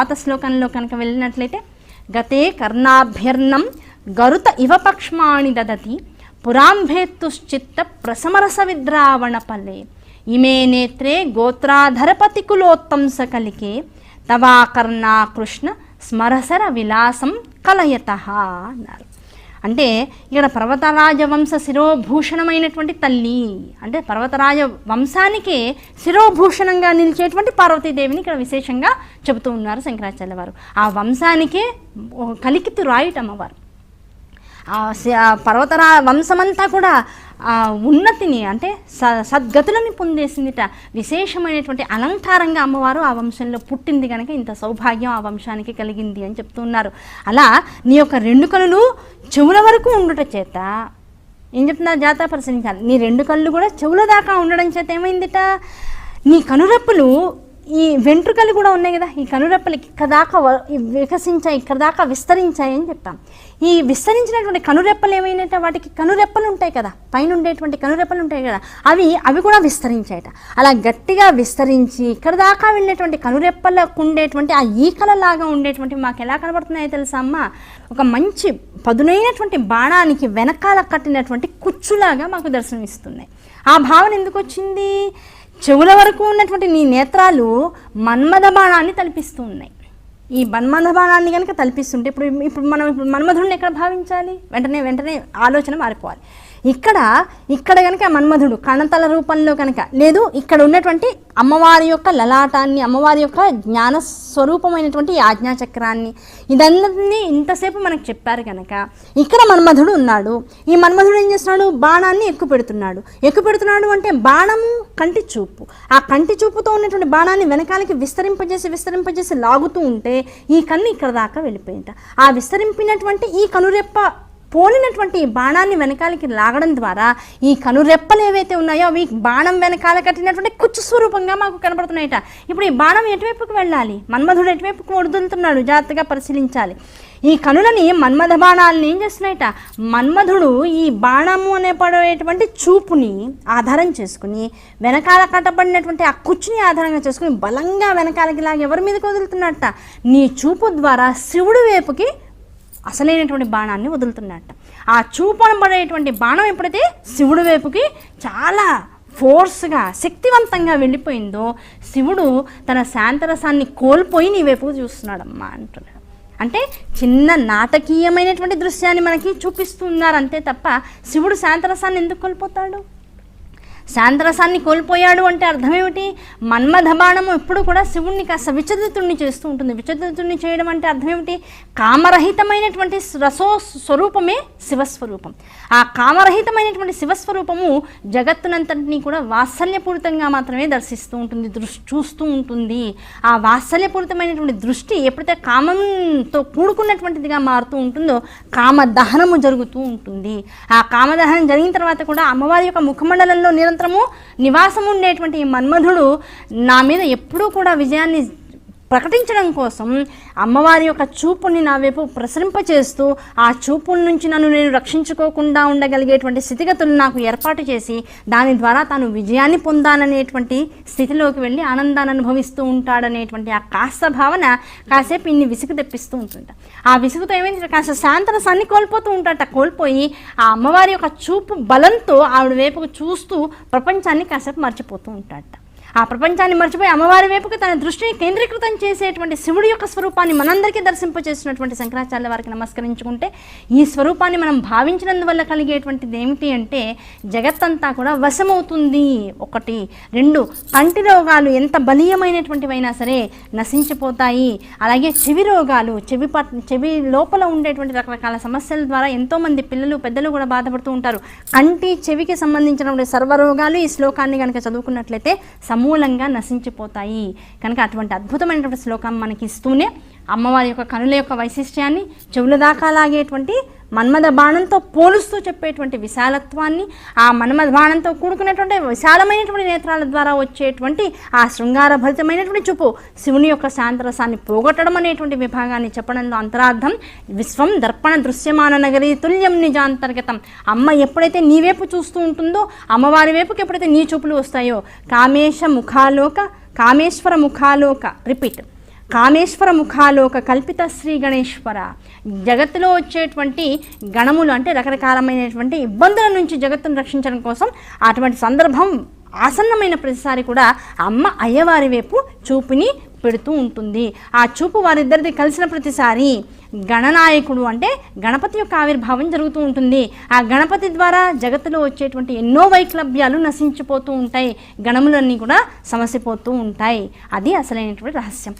తర్వాత శ్లోకంలో కనుక వెళ్ళినట్లయితే గతే కర్ణాభ్యర్ణం గరుత ఇవ పక్ష్మాణి దదతి పురాంభేత్తుశ్చిత్త ప్రసమరస విద్రావణ పల్లె ఇమే నేత్రే గోత్రాధరపతి కులోత్తంస కలికే తవాకర్ణా కృష్ణ స్మరసర విలాసం కలయత అన్నారు. అంటే ఇక్కడ పర్వతరాజ వంశ శిరోభూషణమైనటువంటి తల్లి అంటే పర్వతరాజ వంశానికే శిరోభూషణంగా నిలిచేటువంటి పార్వతీదేవిని ఇక్కడ విశేషంగా చెబుతూ ఉన్నారు శంకరాచార్య వారు. ఆ వంశానికే కలికితు రాయుట అమ్మవారు పర్వతరా వంశమంతా కూడా ఉన్నతిని అంటే స సద్గతులని పొందేసిందిట. విశేషమైనటువంటి అలంకారంగా అమ్మవారు ఆ వంశంలో పుట్టింది కనుక ఇంత సౌభాగ్యం ఆ వంశానికి కలిగింది అని చెప్తున్నారు అలా నీ యొక్క రెండు కళ్ళు చెవుల వరకు ఉండుట చేత. ఏం చెప్తున్నారు జాతర పరిశీలించాలి నీ రెండు కళ్ళు కూడా చెవుల దాకా ఉండడం చేత ఏమైందిట? నీ కనురెప్పులు ఈ వెంట్రుకలు కూడా ఉన్నాయి కదా ఈ కనురెప్పలు ఇక్కడ దాకా వికసించాయి ఇక్కడ దాకా విస్తరించాయి అని చెప్తాం. ఈ విస్తరించినటువంటి కనురెప్పలు ఏమైనట వాటికి కనురెప్పలు ఉంటాయి కదా పైన ఉండేటువంటి కనురెప్పలు ఉంటాయి కదా అవి అవి కూడా విస్తరించాయట. అలా గట్టిగా విస్తరించి ఇక్కడ దాకా వెళ్ళేటువంటి కనురెప్పలకు ఉండేటువంటి ఆ ఈకలలాగా ఉండేటువంటి మాకు ఎలా కనబడుతున్నాయో తెలుసా అమ్మ? ఒక మంచి పదునైనటువంటి బాణానికి వెనకాల కట్టినటువంటి కుచ్చులాగా మాకు దర్శనమిస్తున్నాయి. ఆ భావన ఎందుకు వచ్చింది చెవుల వరకు ఉన్నటువంటి నీ నేత్రాలు మన్మథ బాణాన్ని తలపిస్తూ ఉన్నాయి ఈ మన్మథ బాణాన్ని కనుక తలపిస్తుంటే ఇప్పుడు ఇప్పుడు మనం ఇప్పుడు మన్మధుడిని ఎక్కడ భావించాలి? వెంటనే వెంటనే ఆలోచన మారిపోవాలి. ఇక్కడ ఇక్కడ కనుక మన్మధుడు కణతల రూపంలో కనుక లేదు ఇక్కడ ఉన్నటువంటి అమ్మవారి యొక్క లలాటాన్ని అమ్మవారి యొక్క జ్ఞాన స్వరూపమైనటువంటి ఆజ్ఞాచక్రాన్ని ఇదన్నీ ఇంతసేపు మనకు చెప్పారు కనుక ఇక్కడ మన్మధుడు ఉన్నాడు. ఈ మన్మధుడు ఏం చేస్తున్నాడు? బాణాన్ని ఎక్కువ పెడుతున్నాడు ఎక్కువ పెడుతున్నాడు అంటే బాణము కంటి చూపు. ఆ కంటి చూపుతో ఉన్నటువంటి బాణాన్ని వెనకాలకి విస్తరింపజేసి విస్తరింపజేసి లాగుతూ ఉంటే ఈ కన్ను ఇక్కడ దాకా వెళ్ళిపోయింట. ఆ విస్తరింపినటువంటి ఈ కనురెప్ప పోలినటువంటి ఈ బాణాన్ని వెనకాలకి లాగడం ద్వారా ఈ కనురెప్పలు ఏవైతే ఉన్నాయో అవి బాణం వెనకాల కట్టినటువంటి కుచ్చు స్వరూపంగా మాకు కనబడుతున్నాయట. ఇప్పుడు ఈ బాణం ఎటువైపుకు వెళ్ళాలి? మన్మధుడు ఎటువైపుకు వదులుతున్నాడు జాగ్రత్తగా పరిశీలించాలి. ఈ కనులని మన్మథ బాణాలని ఏం చేస్తున్నాయట? మన్మధుడు ఈ బాణము అనే పడేటువంటి చూపుని ఆధారం చేసుకుని వెనకాల కట్టబడినటువంటి ఆ కుచ్చుని ఆధారంగా చేసుకుని బలంగా వెనకాలకి లాగి ఎవరి మీదకి వదులుతున్నట్ట నీ చూపు ద్వారా శివుడి వైపుకి అసలైనటువంటి బాణాన్ని వదులుతున్నట్ట ఆ చూపనబడేటువంటి బాణం ఎప్పుడైతే శివుడి వైపుకి చాలా ఫోర్స్గా శక్తివంతంగా వెళ్ళిపోయిందో శివుడు తన శాంతరసాన్ని కోల్పోయి నీ వైపు చూస్తున్నాడమ్మా అంటున్నాడు. అంటే చిన్న నాటకీయమైనటువంటి దృశ్యాన్ని మనకి చూపిస్తున్నారు అంతే తప్ప శివుడు శాంతరసాన్ని ఎందుకు కోల్పోతాడు? శాంతరసాన్ని కోల్పోయాడు అంటే అర్థం ఏమిటి ఎప్పుడు కూడా శివుణ్ణి కాస్త విచలితుణ్ణి చేస్తూ ఉంటుంది. విచలితుణ్ణి చేయడం అంటే అర్థం ఏమిటి కామరహితమైనటువంటి రసో స్వరూపమే శివస్వరూపం. ఆ కామరహితమైనటువంటి శివస్వరూపము జగత్తునంతటినీ కూడా వాత్సల్యపూరితంగా మాత్రమే దర్శిస్తూ ఉంటుంది దృష్టి చూస్తూ ఉంటుంది. ఆ వాత్సల్యపూరితమైనటువంటి దృష్టి ఎప్పుడైతే కామంతో కూడుకున్నటువంటిదిగా మారుతూ ఉంటుందో కామ దహనము జరుగుతూ ఉంటుంది. ఆ కామదహనం జరిగిన తర్వాత కూడా అమ్మవారి యొక్క ముఖమండలంలో నిరంతరం నిరంతరము నివాసం ఉండేటువంటి ఈ మన్మధుడు నా మీద ఎప్పుడూ కూడా విజయాన్ని ప్రకటించడం కోసం అమ్మవారి యొక్క చూపుని నా వైపు ప్రసరింపచేస్తూ ఆ చూపు నుంచి నన్ను నేను రక్షించుకోకుండా ఉండగలిగేటువంటి స్థితిగతులు నాకు ఏర్పాటు చేసి దాని ద్వారా తాను విజయాన్ని పొందాలనేటువంటి స్థితిలోకి వెళ్ళి ఆనందాన్ని అనుభవిస్తూ ఉంటాడనేటువంటి ఆ కాస్త భావన కాసేపు ఇన్ని విసుగు తెప్పిస్తూ ఉంటుంట. ఆ విసుగుతో ఏమైంది? కాస్త శాంతరసాన్ని కోల్పోతూ ఉంటాట. కోల్పోయి ఆ అమ్మవారి యొక్క చూపు బలంతో ఆవిడ వైపుకు చూస్తూ ప్రపంచాన్ని కాసేపు మర్చిపోతూ ఉంటాడట ఆ ప్రపంచాన్ని మర్చిపోయి అమ్మవారి వైపుకి తన దృష్టిని కేంద్రీకృతం చేసేటువంటి శివుడి యొక్క స్వరూపాన్ని మనందరికీ దర్శింపచేసినటువంటి శంకరాచార్య వారికి నమస్కరించుకుంటే ఈ స్వరూపాన్ని మనం భావించినందువల్ల కలిగేటువంటిది ఏమిటి అంటే జగత్తంతా కూడా వశమవుతుంది. ఒకటి. రెండు. కంటి రోగాలు ఎంత బలీయమైనటువంటివైనా సరే నశించిపోతాయి. అలాగే చెవి రోగాలు చెవి పట్ చెవి లోపల ఉండేటువంటి రకరకాల సమస్యల ద్వారా ఎంతోమంది పిల్లలు పెద్దలు కూడా బాధపడుతూ ఉంటారు. కంటి చెవికి సంబంధించినటువంటి సర్వరోగాలు ఈ శ్లోకాన్ని కనుక చదువుకున్నట్లయితే సమూలంగా నశించిపోతాయి. కనుక అటువంటి అద్భుతమైనటువంటి శ్లోకం మనకి ఇస్తూనే అమ్మవారి యొక్క కనుల యొక్క వైశిష్ట్యాన్ని చెవుల దాకా లాగేటువంటి మన్మథ బాణంతో పోలుస్తూ చెప్పేటువంటి విశాలత్వాన్ని ఆ మన్మథ బాణంతో కూడుకున్నటువంటి విశాలమైనటువంటి నేత్రాల ద్వారా వచ్చేటువంటి ఆ శృంగారభరితమైనటువంటి చూపు శివుని యొక్క శాంతరసాన్ని పోగొట్టడం అనేటువంటి విభాగాన్ని చెప్పడంలో అంతరార్థం విశ్వం దర్పణ దృశ్యమాన నగరి తుల్యం నిజాంతర్గతం. అమ్మ ఎప్పుడైతే నీ వైపు చూస్తూ ఉంటుందో అమ్మవారి వైపుకి ఎప్పుడైతే నీ చూపులు వస్తాయో కామేశ ముఖాలోక కామేశ్వర ముఖాలోక. రిపీట్. కామేశ్వర ముఖాలోక కల్పిత శ్రీ గణేశ్వర. జగత్తులో వచ్చేటువంటి గణములు అంటే రకరకాలమైనటువంటి ఇబ్బందుల నుంచి జగత్తును రక్షించడం కోసం అటువంటి సందర్భం ఆసన్నమైన ప్రతిసారి కూడా అమ్మ అయ్యవారి వైపు చూపుని పెడుతూ ఉంటుంది. ఆ చూపు వారిద్దరిది కలిసిన ప్రతిసారి గణనాయకుడు అంటే గణపతి యొక్క ఆవిర్భావం జరుగుతూ ఉంటుంది. ఆ గణపతి ద్వారా జగత్తులో వచ్చేటువంటి ఎన్నో వైక్లభ్యాలు నశించిపోతూ ఉంటాయి. గణములన్నీ కూడా సమసిపోతూ ఉంటాయి. అది అసలైనటువంటి రహస్యం.